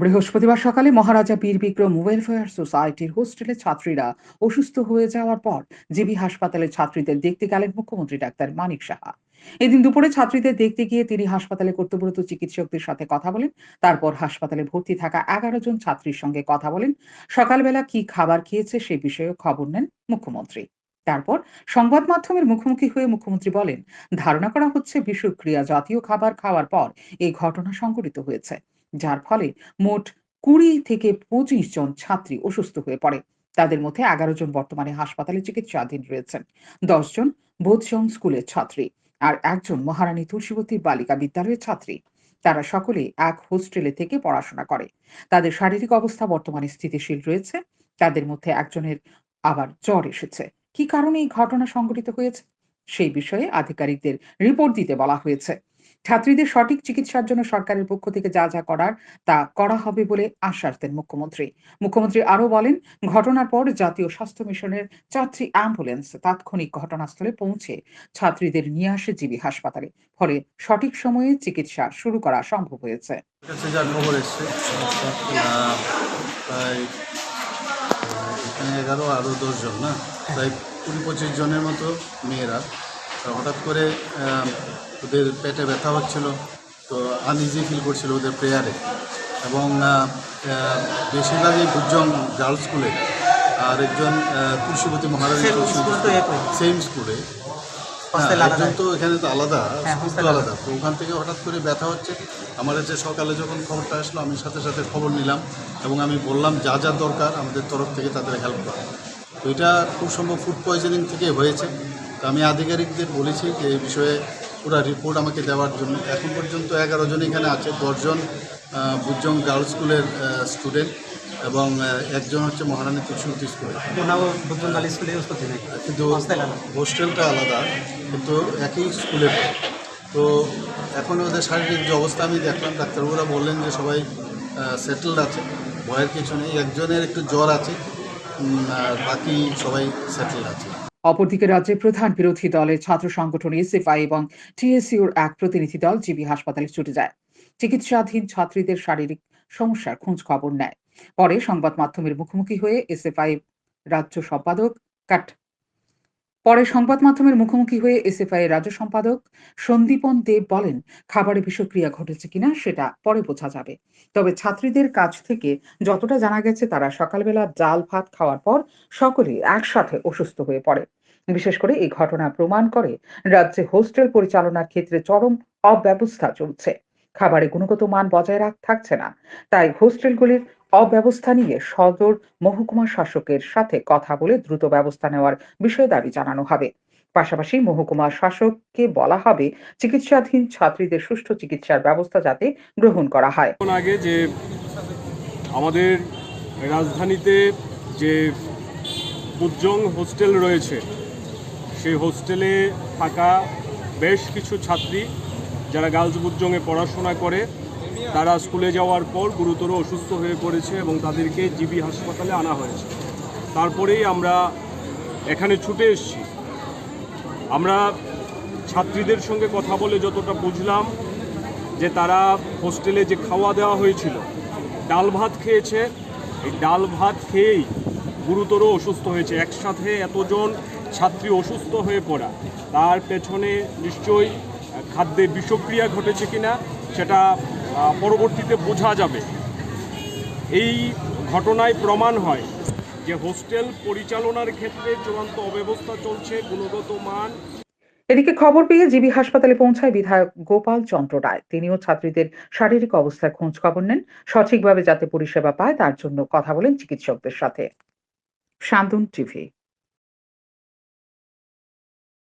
বৃহস্পতিবার সকালে মহারাজা বীর বিক্রম ওয়েলফেয়ার সোসাইটির হোস্টেলে ছাত্রীরা অসুস্থ হয়ে যাওয়ার পর জিবি হাসপাতালে ছাত্রীদের দেখতে গেলেন মুখ্যমন্ত্রী ডাক্তার মানিক সাহা। এদিন দুপুরে ছাত্রীদের দেখতে গিয়ে তিনি হাসপাতালে কর্তব্যরত চিকিৎসকদের সাথে কথা বলেন। তারপর হাসপাতালে ভর্তি থাকা এগারো জন ছাত্রীর সঙ্গে কথা বলেন। সকালবেলা কি খাবার খেয়েছে সে বিষয়ে খবর নেন মুখ্যমন্ত্রী। তারপর সংবাদ মাধ্যমের মুখোমুখি হয়ে মুখ্যমন্ত্রী বলেন, ধারণা করা হচ্ছে বিষক্রিয়া জাতীয় খাবার খাওয়ার পর এই ঘটনা সংঘটিত হয়েছে। যার ফলে মোট কুড়ি থেকে পঁচিশ জন ছাত্রী অসুস্থ হয়ে পড়ে। তাদের মধ্যে এগারো জন বর্তমানে হাসপাতালে চিকিৎসাধীন রয়েছেন। দশ জন বোধজং স্কুলের ছাত্রী আর একজন মহারানী তুলসীবতী বালিকা বিদ্যালয়ের ছাত্রী। তারা সকলে এক হোস্টেলে থেকে পড়াশোনা করে। তাদের শারীরিক অবস্থা বর্তমানে স্থিতিশীল রয়েছে। তাদের মধ্যে একজনের আবার জ্বর এসেছে। কি কারণে এই ঘটনা সংঘটিত হয়েছে? সেই বিষয়ে আধিকারিকদের রিপোর্ট দিতে বলা হয়েছে। ছাত্রীদের সঠিক চিকিৎসার জন্য সরকারের পক্ষ থেকে যা যা করার তা করা হবে বলে আশ্বাস দেন মুখ্যমন্ত্রী। মুখ্যমন্ত্রী আরও বলেন ঘটনার পর জাতীয় স্বাস্থ্য মিশনের চারটি অ্যাম্বুলেন্স তাৎক্ষণিক ঘটনাস্থলে পৌঁছে ছাত্রীদের নিয়ে আসে জিবি হাসপাতালে। ফলে সঠিক সময়ে চিকিৎসা শুরু করা সম্ভব হয়েছে। এখানে এগারো আরও দশজন না? প্রায় কুড়ি পঁচিশ জনের মতো মেয়েরা তো হঠাৎ করে ওদের পেটে ব্যথা হচ্ছিল তো আনইজি ফিল করছিল ওদের প্রেয়ারে এবং বেশিরভাগই বুজ্জং গার্লস স্কুলে আর একজন আহ, তুলসীবতী মহারাজ। সেম স্কুলে আলাদা। একজন তো এখানে তো আলাদা হ্যাঁ, স্কুল তো আলাদা। তো ওখান থেকে হঠাৎ করে ব্যথা হচ্ছে। আমার কাছে সকালে যখন খবরটা আসলো আমি সাথে সাথে খবর নিলাম এবং আমি বললাম যা যা দরকার আমাদের তরফ থেকে তাদের হেল্প করা। তো এটা খুব সম্ভব ফুড পয়জনিং থেকে হয়েছে। তো আমি আধিকারিকদের বলেছি যে এই বিষয়ে পুরো রিপোর্ট আমাকে দেওয়ার জন্য। এখন পর্যন্ত এগারো জন এখানে আছে দশজন বুজং গার্লস স্কুলের স্টুডেন্ট এবং একজন হচ্ছে মহারানী গালি স্কুলে কিন্তু হোস্টেলটা আলাদা কিন্তু একই স্কুলে তো এখন ওদের শারীরিক যে অবস্থা আমি দেখলাম ডাক্তারবাবুরা বললেন যে সবাই সেটেলড আছে ভয়ের কিছু নেই। একজনের একটু জ্বর আছে আর বাকি সবাই সেটেলড আছে। অপরদিকে রাজ্যের প্রধান বিরোধী দলের ছাত্র সংগঠন এসএফআই এবং টিএসইউর এক প্রতিনিধি দল জিবি হাসপাতালে ছুটে যায়। চিকিৎসাধীন ছাত্রীদের শারীরিক সমস্যার খোঁজ খবর নেয়। পরে সংবাদ মাধ্যমের মুখোমুখি হয়ে এসএফআই রাজ্য সম্পাদক কাট পরে সংবাদ মাধ্যমের মুখোমুখি হয়ে এসএফআই এর রাজ্য সম্পাদক সন্দীপন দেব বলেন, খাবারে বিষক্রিয়া ঘটেছে কিনা সেটা পরে বোঝা যাবে। তবে ছাত্রীদের কাছ থেকে যতটা জানা গেছে, তারা সকালবেলা ডাল ভাত খাওয়ার পর সকলে একসাথে অসুস্থ হয়ে পড়ে। বিশেষ করে এই ঘটনা প্রমাণ করে রাজ্যে হোস্টেল পরিচালনার ক্ষেত্রে চরম অব্যবস্থা চলছে। খাবারে গুণগত মান বজায় রাখ, থাকছে না। তাই হোস্টেলগুলির অব্যবস্থা নিয়ে সদর মহকুমা শাসকের সাথে কথা বলে দ্রুত ব্যবস্থা নেওয়ার বিষয়ে দাবি জানানো হবে। পাশাপাশি মহকুমা শাসককে বলা হবে, চিকিৎসাধীন ছাত্রীদের সুষ্ঠু চিকিৎসার ব্যবস্থা যাতে গ্রহণ করা হয়। আগে যে আমাদের রাজধানীতে যে উজ্জং হোস্টেল রয়েছে, সেই হোস্টেলে থাকা বেশ কিছু ছাত্রী যারা গার্লস বুজ্জংয়ে পড়াশোনা করে তারা স্কুলে যাওয়ার পর গুরুতর অসুস্থ হয়ে পড়েছে এবং তাদেরকে জিবি হাসপাতালে আনা হয়েছে। তারপরেই আমরা এখানে ছুটে এসেছি। আমরা ছাত্রীদের সঙ্গে কথা বলে যতটা বুঝলাম যে তারা হোস্টেলে যে খাওয়া দেওয়া হয়েছিল, ডাল ভাত খেয়েছে। এই ডাল ভাত খেয়েই গুরুতর অসুস্থ হয়েছে। একসাথে এতজন ছাত্রী অসুস্থ হয়ে পড়া, তার পেছনে নিশ্চয়ই খাদ্যে বিষক্রিয়া ঘটেছে কিনা সেটা পরবর্তীতে বোঝা যাবে। এই ঘটনায় প্রমাণ হয় যে হোস্টেল পরিচালনার ক্ষেত্রে চূড়ান্ত অব্যবস্থা চলছে, গুণগত মান। এদিকে খবর পেয়ে জিবি হাসপাতালে পৌঁছায় বিধায়ক গোপাল চন্দ্র রায়। তিনিও ছাত্রীদের শারীরিক অবস্থার খোঁজ খবর নেন, সঠিকভাবে যাতে পরিষেবা পায় তার জন্য কথা বলেন চিকিৎসকদের সাথে। শান্তন টিভি।